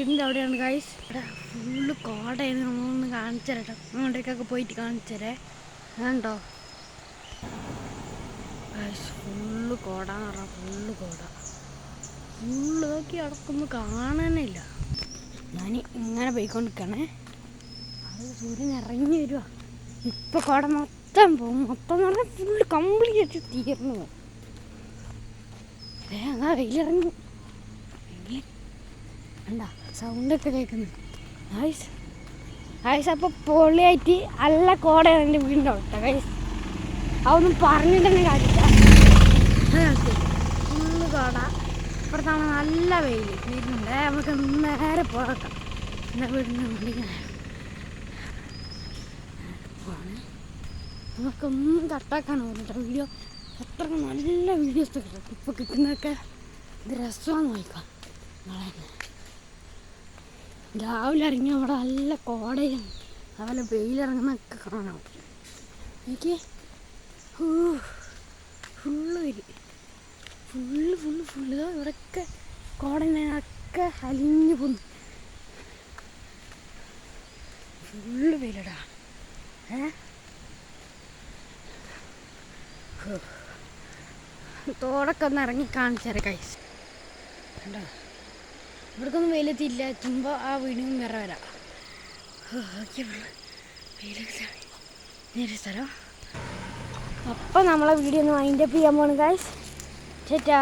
വീടിന്റെ അവിടെയാണ് ഗൈസ് ഇവിടെ ഫുള്ള് കോടയാണ് നമ്മളൊന്ന് കാണിച്ചു തരട്ടോ അങ്ങോട്ടേക്കൊക്കെ പോയിട്ട് കാണിച്ചു തരേ. അതുണ്ടോ ഗൈസ് ഫുള്ള് കോട എന്ന് പറഞ്ഞാൽ ഫുള്ള് കോട. ഫുള്ള് നോക്കി അടക്കുമ്പോൾ കാണാനില്ല ഞാൻ ഇങ്ങനെ പോയിക്കൊണ്ടിരിക്കണേ. അത് സൂര്യൻ ഇറങ്ങി വരുവാ. ഇപ്പൊ കോട മൊത്തം പോകും. മൊത്തം എന്ന് പറഞ്ഞാൽ ഫുള്ള് കംപ്ലീറ്റ് തീർന്നു. പോകും ഏ അങ്ങനെ വെയിലിറങ്ങി. കണ്ട സൗണ്ടൊക്കെ കേൾക്കുന്നത് ഗൈസ് ഗൈസ് അപ്പോൾ പൊള്ളിയായിട്ട് നല്ല കോടയാണ് എന്റെ വീടിന്റെ അവിടെ ഗൈസ് അതൊന്നും പറഞ്ഞിട്ട് തന്നെ കാര്യമില്ല. കോട. ഇപ്പുറത്താണ് നല്ല വെയിൽ വീടിനുണ്ട് നമുക്ക് നേരെ പോകാം. എന്റെ വീടിന്റെ വണ്ടി പോവാണ്. നമുക്കൊന്നും തട്ടാക്കാൻ പോകുന്നുണ്ട് വീഡിയോ എത്ര നല്ല വീഡിയോസ് കിട്ടും. ഇപ്പോൾ കിട്ടുന്നതൊക്കെ ഇത് രസമാണ് വായിക്കാം. നാളെ തന്നെ. രാവിലെ ഇറങ്ങി അവിടെ നല്ല കോടയും. അതുപോലെ വെയിലിറങ്ങുന്നൊക്കെ കാണാം. എനിക്ക് ഫുള്ള് വരി. ഫുള്ള് ഫുള്ള് ഫുള്ള് ഇവിടെയൊക്കെ കോടനൊക്കെ അലിഞ്ഞു പോന്നു. ഫുള്ള് വെയിലടാ. ഏ. തോടൊക്കെ ഒന്ന് ഇറങ്ങി കാണിച്ചേരെ കൈസ് കണ്ടോ? ഇവിടേക്കൊന്നും വെയിലെത്തിയില്ല. എത്തുമ്പോൾ ആ വീടിനും വേറെ വരാം. ഓക്കെ സ്ഥലം. അപ്പം നമ്മളെ വീഡിയോ ഒന്ന് വൈൻഡപ്പ് ചെയ്യാൻ പോണ് ഗായ്സ് ചേട്ടാ